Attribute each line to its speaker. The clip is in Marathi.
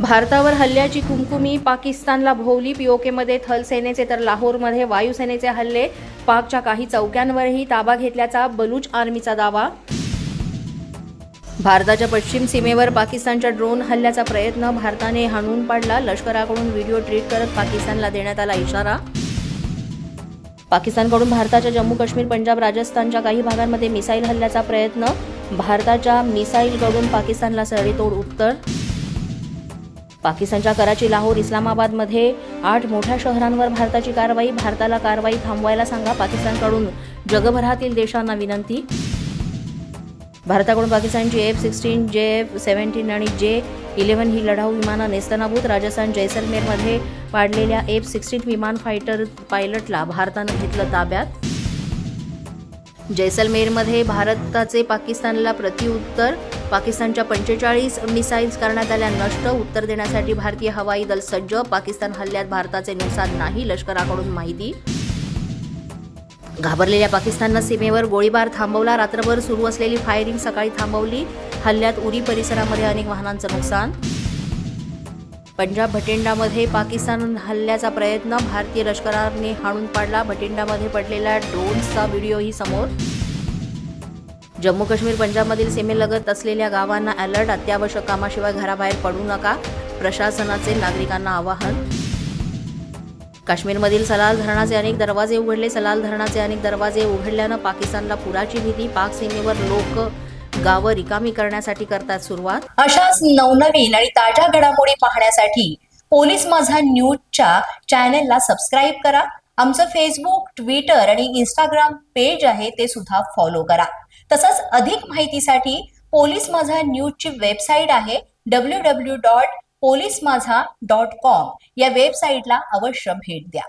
Speaker 1: भारतावर हल्ल्याची कुमकुमी पाकिस्तानला भोवली पीओकेमध्ये थल सेनेचे तर लाहोरमध्ये वायुसेनेचे हल्ले. पाकच्या काही चौक्यांवरही ताबा घेतल्याचा बलूच आर्मीचा दावा. भारताच्या पश्चिम सीमेवर पाकिस्तानच्या ड्रोन हल्ल्याचा प्रयत्न भारताने हाणून पाडला. लष्कराकडून व्हिडिओ ट्विट करत पाकिस्तानला देण्यात आला इशारा. पाकिस्तानकडून भारताच्या जम्मू काश्मीर पंजाब राजस्थानच्या काही भागांमध्ये मिसाईल हल्ल्याचा प्रयत्न. भारताच्या मिसाईलकडून पाकिस्तानला सडेतोड उत्तर पाकिस्तानच्या कराची लाहोर इस्लामाबादमध्ये आठ मोठ्या शहरांवर भारताची कारवाई भारताला कारवाई थांबवायला सांगा पाकिस्तानकडून. जगभरातील देशांना विनंती. भारताकडून पाकिस्तानची F sixteen J F seventeen आणि जे इलेव्हन ही लढाऊ विमानं नेस्तनाभूत राजस्थान जैसलमेरमध्ये पाडलेल्या एफ सिक्स्टीन विमान फायटर पायलटला भारतानं घेतलं ताब्यात. जैसलमेरमध्ये भारताचे पाकिस्तानला प्रतिउत्तर पाकिस्तानच्या पंचेचाळीस मिसाईल्स करण्यात आल्या. नष्ट उत्तर देण्यासाठी भारतीय हवाई दल सज्ज. पाकिस्तान हल्ल्यात भारताचे नुकसान नाही लष्कराकडून माहिती. घाबरलेल्या पाकिस्ताननं सीमेवर गोळीबार थांबवला. रात्रभर सुरू असलेली फायरिंग सकाळी थांबवली. हल्ल्यात उरी परिसरामध्ये अनेक वाहनांचं नुकसान पंजाब भटिंडामध्ये पाकिस्तान हल्ल्याचा प्रयत्न भारतीय लष्कराने हाणून पाडला. भटिंडामध्ये पडलेला ड्रोन्सचा व्हिडिओही समोर. जम्मू काश्मीर पंजाबमधील सीमेलगत असलेल्या गावांना अलर्ट अत्यावश्यक कामाशिवाय घराबाहेर पडू नका प्रशासनाचे नागरिकांना आवाहन. काश्मीरमधील सलाल धरणाचे अनेक दरवाजे उघडले. सलाल धरणाचे अनेक दरवाजे उघडल्यानं पाकिस्तानला पुराची भीती. पाक सीमेवर लोक गावं रिकामी करण्यासाठी करतात सुरुवात.
Speaker 2: अशाच नवनवीन आणि ताज्या घडामोडी पाहण्यासाठी पोलीस माझा न्यूजच्या चॅनेलला सबस्क्राईब करा. आमचं फेसबुक ट्विटर आणि इंस्टाग्राम पेज आहे ते सुद्धा फॉलो करा. तसंच अधिक माहितीसाठी पोलीस माझा न्यूजची वेबसाईट आहे W W dot police Majha dot com या वेबसाईटला अवश्य भेट द्या.